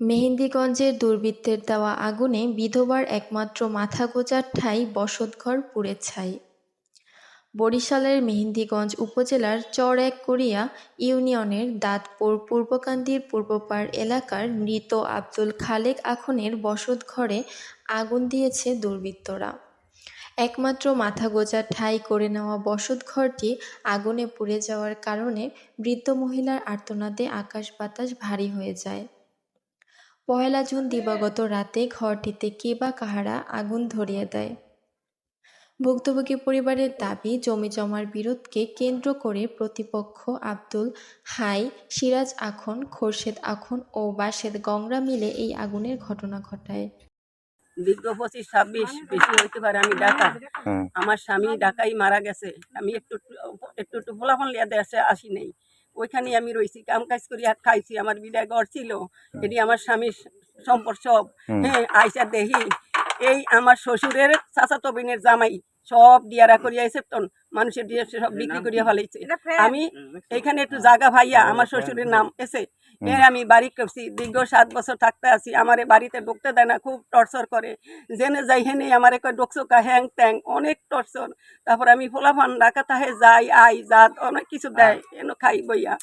মেহেন্দিগঞ্জের দুর্বৃত্তের দেওয়া আগুনে বিধবার একমাত্র মাথা গোঁজার ঠাঁই বসতঘর পুড়ে ছাই। বরিশালের মেহেন্দিগঞ্জ উপজেলার চর এক করিয়া ইউনিয়নের দাঁতপুর পূর্বকান্দির পূর্বপাড় এলাকার মৃত আব্দুল খালেক আখনের বসতঘরে আগুন দিয়েছে দুর্বৃত্তরা। একমাত্র মাথা গোঁজার ঠাঁই করে নেওয়া বসতঘরটি আগুনে পুড়ে যাওয়ার কারণে বৃদ্ধ মহিলার আর্তনাদে আকাশ বাতাস ভারী হয়ে যায়। পয়লা জুন দিবাগত রাতে ঘরটিতে কে বা কাহারা আগুন ধরিয়ে দেয়। ভুক্তভোগী পরিবারের দাবি জমিজমার বিরোধকে কেন্দ্র করে প্রতিপক্ষ আব্দুল হাই সিরাজ আখন খোরশেদ আখন ও বাশেদ গংরা মিলে এই আগুনের ঘটনা ঘটায়। দীর্ঘ পঁচিশ ছাব্বিশ বেশি হইতে পারে আমি ঢাকা হুম। আমার স্বামী ডাকাই মারা গেছে। আমি একটু একটু একটু ফলাফল লিয়া দেশে আসি নেই। ওইখানে আমি রয়েছি কাম কাজ করি আর খাইছি আমার বিদায় ঘর ছিল। এটি আমার স্বামীর সম্পর্ক সব। হ্যাঁ আইসা দেহি এই আমার শ্বশুরের চাচাতো বোনের জামাই সব দিয়ারা করিয়া এসে তন মানুষের দিয়ে সব বিক্রি করিয়া ফেলাইছে। আমি এখানে একটু জাগা ভাইয়া আমার শ্বশুরের নাম এসে এর আমি বাড়ি করছি দীর্ঘ সাত বছর থাকতে আছি আমার বাড়িতে ঢুকতে দেয় না খুব টর্চর করে। জেনে যাই হেনে আমার কয় ডকসো কা হ্যাং ট্যাং অনেক টর্চর তারপর আমি ফোলাফান ডাকা তাহে যাই আই জাত অনেক কিছু দেয় এনো খাই বইয়া।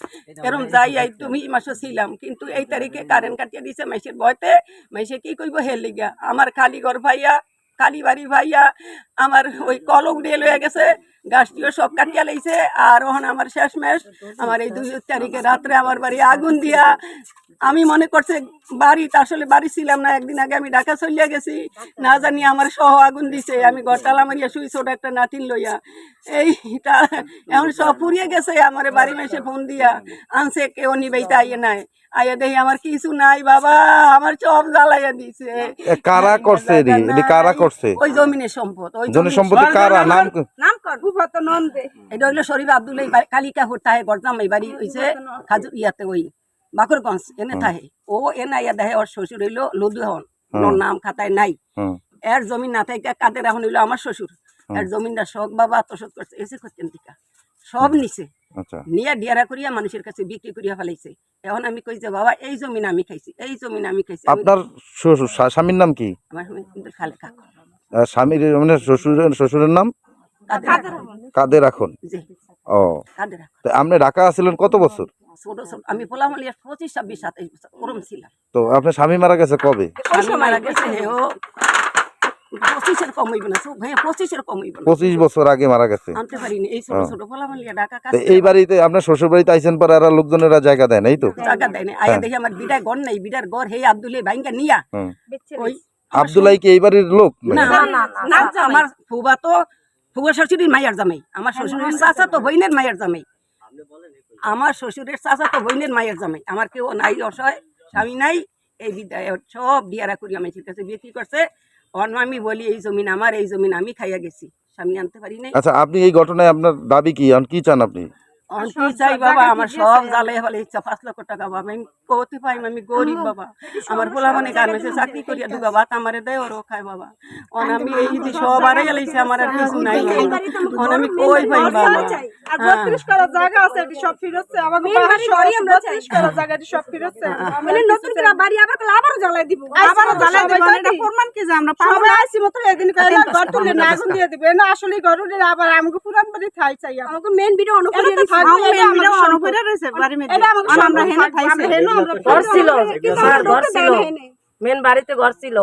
এরম যাই আই তুমি মাসও ছিলাম কিন্তু এই তারিখে কারেন্ট কাটিয়ে দিছে মাইসের ভয়তে। মাইসে কি কইব হে লিগা? আমার খালি ঘর ভাইয়া কালীবাড়ি ভাইয়া আমার ওই কলক দিয়ে লয়ে গেছে। গাছটিও সব কাটিয়া লাইছে। আর ওখান আমার শেষ মেশ আমার এই দুই তারিখে রাত্রে আমার বাড়ি আগুন দিয়া আমি মনে করছে বাড়ি আসলে বাড়ি ছিলাম না একদিন আগে আমি ঢাকা চলিয়া গেছি। না জানি আমার সহ আগুন দিছে আমি গরতালা মারিয়া শুই ছোট একটা নাতিন লইয়া। এই তা এখন সব পুড়িয়ে গেছে আমার বাড়ি মেসে ফোন দিয়া। আনছে কেউ নিবেইতে আইয়ে নাই। আইয়া দেখি আমার কিছু নাই বাবা আমার সব জ্বালাইয়া দিছে। কারা করছে এডি এডি কারা করছে? ওই জমিনের সম্পদ ওই জনের সম্পত্তি কারা? নাম নাম কর ভূপত নন্দে। এটা হইল শরীফ আব্দুল এই বাড়ি- কালিকা হতাহে গরজাম এই বাড়ি হইছে খাজু ইয়াতে ওই। বাকরগঞ্জ এনে থাহে। ও এনে ইয়া দেহে ওর শ্বশুর হইল লদুহন ওর নাম খাতায় নাই। এর জমিন না থাকে কাদের এখন হইল আমার শ্বশুর এর জমিনটা শখ বাবা তোষক করছে এসে করতেন টিকা। সব নিছে। আচ্ছা। নিয়ে ডিয়ারা করিয়া মানুষের কাছে বিক্রি করিয়া ফেলাইছে এখন আমি কই যে বাবা এই জমিন আমি খাইছি এই জমিন আমি খাইছি। আপনার শ্বশুর স্বামীর নাম কি? আমার খালে কাক? স্বামীর মানে শ্বশুরের শ্বশুরের নাম? কাদের কাদের এখন জি। ও তো আপনি ঢাকা আছিলেন কত বছর আমি পোলামলিয়া পঁচিশ ছাব্বিশ সাতাইশ বছর ওরম ছিলাম তো আপনার স্বামী মারা গেছে কবে মারা গেছে হে ও পঁচিশের কম হইব না সব হ্যাঁ পঁচিশের কম হইব না পঁচিশ বছর আগে মারা গেছে এই ছোট ছোট পোলামলিয়া ঢাকা কাজ তো এই বাড়িতে আপনার শ্বশুর বাড়িতে আইসেন পরে এরা লোকজনেরা জায়গা দেয় নাই তো জায়গা দেয় আয়া দেখি আমার ঘর নাই ঘর হে আব্দুলে ভাইঙ্গা নিয়া ওই আবদুল্লাহ কি এই বাড়ির লোক না না না আমার ফুবা তো ফুবা শ্বশুরের মায়ের জামাই। আমার শ্বশুরের চাচা তো বইনের মায়ের জামাই। আমার শ্বশুরের চাচা তো বইনের মায়ের জামাই। আমার কেউ নাই অসহায় স্বামী নাই। এই বিদ্যায় সব দিয়ারা করি আমার কাছে বিক্রি করছে? অন্য আমি বলি এই জমিন আমার এই জমিন আমি খাইয়া গেছি। স্বামী আনতে পারি নাই? আচ্ছা আপনি এই ঘটনায় আপনার দাবি কি? কি চান আপনি? অন চাই বাবা? আমার সব জ্বালে হলে ইচ্ছা পাঁচ লক্ষ টাকা বাবা। আমি কোথায় পাই আমি গরিব বাবা। আমার পোলা মানে গার্মেন্টসে চাকরি করিয়া দুগা ভাত আমারে দেয় ওরও খায় বাবা। অন আমি এই যে সব আরে গেলেছে আমার আর কিছু নাই অন আমি কই পাই বাবা? আর বত্রিশ করার জায়গা আছে এটি সব ফিরচ্ছে। আমাকে আমরা করার জায়গা সব ফিরচ্ছে। মানে নতুন করে বাড়ি আবার তাহলে আবারও জ্বালাই দিব। আবারও জ্বালাই দিব। এটা প্রমাণ কি যে আমরা সবাই আইছি মতো এদিন কইলা ঘর তুলে না আগুন দিয়ে দিবে। না আসলে ঘর আবার আমাকে পুরান বাড়ি থাই চাই। আমাকে মেন ভিডিও অনুকূলে মেন বাড়িতে ঘর ছিল।